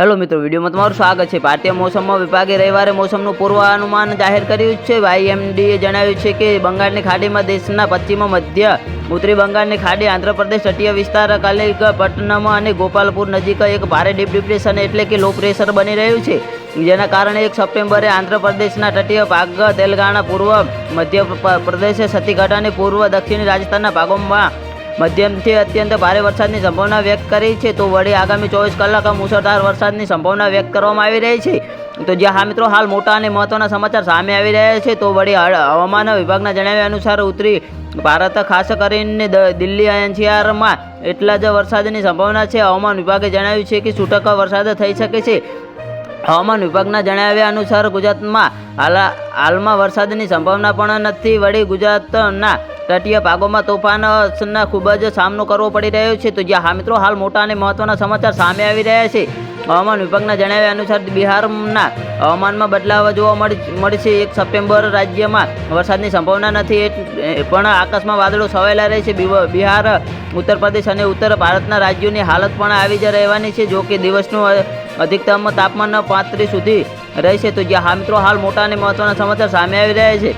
Hello મિત્રો, વિડીયોમાં તમારું સ્વાગત છે. ભારતીય મોસમમાં વિભાગે રવિવારે મોસમનું પૂર્વાનુમાન જાહેર કર્યું છે. વાયએમડીએ જણાવ્યું છે કે બંગાળની ખાડીમાં દેશના પશ્ચિમ મધ્ય, ઉત્તરી બંગાળની ખાડી, આંધ્રપ્રદેશ, તટીય વિસ્તાર કલિકપટ્ટનમ અને ગોપાલપુર નજીક એક ભારે ડીપ ડિપ્રેશન એટલે કે લો પ્રેશર બની રહ્યું છે. જેના કારણે એક સપ્ટેમ્બરે આંધ્રપ્રદેશના તટીય ભાગ, તેલંગાણા પૂર્વ મધ્ય પ- પ્રદેશ છત્તીસગઢ અને પૂર્વ દક્ષિણ રાજસ્થાનના ભાગોમાં મધ્યમથી અત્યંત ભારે વરસાદની સંભાવના વ્યક્ત કરી છે. તો વળી આગામી ચોવીસ કલાક મુસળધાર વરસાદની સંભાવના વ્યક્ત કરવામાં આવી રહી છે. તો જ્યાં હા મિત્રો, હાલ મોટા અને મહત્વના સમાચાર સામે આવી રહ્યા છે. તો વળી હવા- હવામાન વિભાગના જણાવ્યા અનુસાર ઉત્તરી ભારત, ખાસ કરીને દિલ્હી એનસીઆરમાં એટલા જ વરસાદની સંભાવના છે. હવામાન વિભાગે જણાવ્યું છે કે છૂટક વરસાદ થઈ શકે છે. હવામાન વિભાગના જણાવ્યા અનુસાર ગુજરાતમાં હાલ, હાલમાં વરસાદની સંભાવના પણ નથી. વળી ગુજરાતના તટીય ભાગોમાં તોફાનના ખૂબ જ સામનો કરવો પડી રહ્યો છે. તો જ્યાં હા મિત્રો, હાલ મોટા અને મહત્વના સમાચાર સામે આવી રહ્યા છે. હવામાન વિભાગના જણાવ્યા અનુસાર બિહારના હવામાનમાં બદલાવ જોવા મળી, મળશે. એક સપ્ટેમ્બર રાજ્યમાં વરસાદની સંભાવના નથી. પણ આકાશમાં વાદળો છવાયેલા રહે છે બિહાર ઉત્તર પ્રદેશ અને ઉત્તર ભારતના રાજ્યોની હાલત પણ આવી જ રહેવાની છે. જો કે દિવસનું અધિકતમ તાપમાન પાંત્રીસ સુધી રહેશે. તો જ્યાં હા મિત્રો, હાલ મોટા અને મહત્વના સમાચાર સામે આવી રહ્યા છે.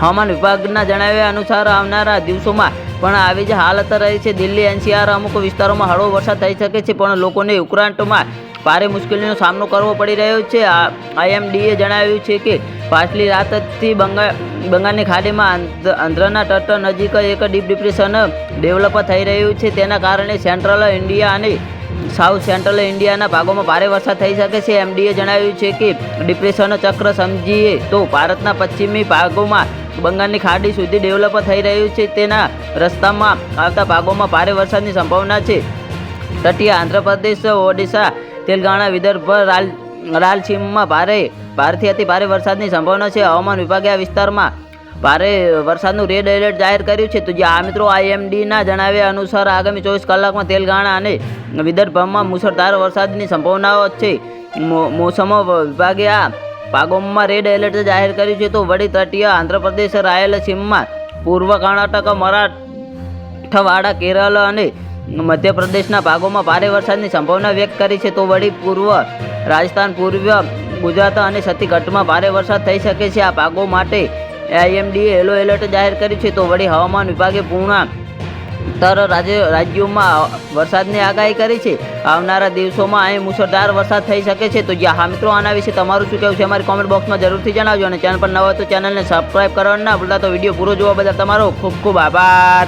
હવામાન વિભાગના જણાવ્યા અનુસાર આવનારા દિવસોમાં પણ આવી જ હાલત રહી છે. દિલ્હી, એનસીઆર અમુક વિસ્તારોમાં હળવો વરસાદ થઈ શકે છે, પણ લોકોને ઉકળાટમાં ભારે મુશ્કેલીનો સામનો કરવો પડી રહ્યો છે. આઈએમડીએ જણાવ્યું છે કે, પાછલી રાતથી બંગાળ બંગાળની ખાડીમાં આંધ્ર- આંધ્રના તટ નજીક એક ડીપ ડિપ્રેશન ડેવલપ થઈ રહ્યું છે. તેના કારણે સેન્ટ્રલ ઇન્ડિયા અને સાઉથ સેન્ટ્રલ ઇન્ડિયાના ભાગોમાં ભારે વરસાદ થઈ શકે છે. એમડીએ જણાવ્યું છે કે ડિપ્રેશન ચક્ર સમજીએ તો ભારતના પશ્ચિમી ભાગોમાં બંગાળની ખાડી સુધી ડેવલપ થઈ રહ્યું છે. તેના રસ્તામાં આવતા ભાગોમાં ભારે વરસાદની સંભાવના છે. તટીય આંધ્રપ્રદેશ, ઓડિશા, તેલંગાણા, વિદર્ભ, રાલ, રાલસીમમાં ભારે ભારેથી અતિ ભારે વરસાદની સંભાવના છે. હવામાન વિભાગે આ વિસ્તારમાં ભારે વરસાદનું રેડ એલર્ટ જાહેર કર્યું છે. તો જે આ મિત્રો આઈએમડીના જણાવ્યા અનુસાર આગામી ચોવીસ કલાકમાં તેલંગાણા અને વિદર્ભમાં મુસળધાર વરસાદની સંભાવનાઓ છે. મોસમ વિભાગે આ ભાગોમાં રેડ એલર્ટ જાહેર કર્યું છે. તો વડી તટીય આંધ્રપ્રદેશ, રાયલસીમમાં પૂર્વ કર્ણાટક, મરાઠવાડા, કેરળ અને મધ્યપ્રદેશના ભાગોમાં ભારે વરસાદની સંભાવના વ્યક્ત કરી છે. તો વળી પૂર્વ રાજસ્થાન, પૂર્વ ગુજરાત અને છત્તીસગઢમાં ભારે વરસાદ થઈ શકે છે. આ ભાગો માટે આઈએમડીએ યલો એલર્ટ જાહેર કર્યું છે તો વળી હવામાન વિભાગે પૂર્ણ તર રાજ્ય રાજ્યોમાં વરસાદની આગાહી કરી છે. આવનારા દિવસોમાં અહીં મુસળધાર વરસાદ થઈ શકે છે. તો જ્યાં હા મિત્રો આના વિશે તમારું શું કહેવું છે અમારી કોમેન્ટ બોક્સમાં જરૂરથી જણાવજો અને ચેનલ પર નવા તો ચેનલને સબસ્ક્રાઈબ કરવાનું. ના ભૂલતા તો વીડિયો પૂરો જોવા બદલ તમારો ખૂબ ખૂબ આભાર.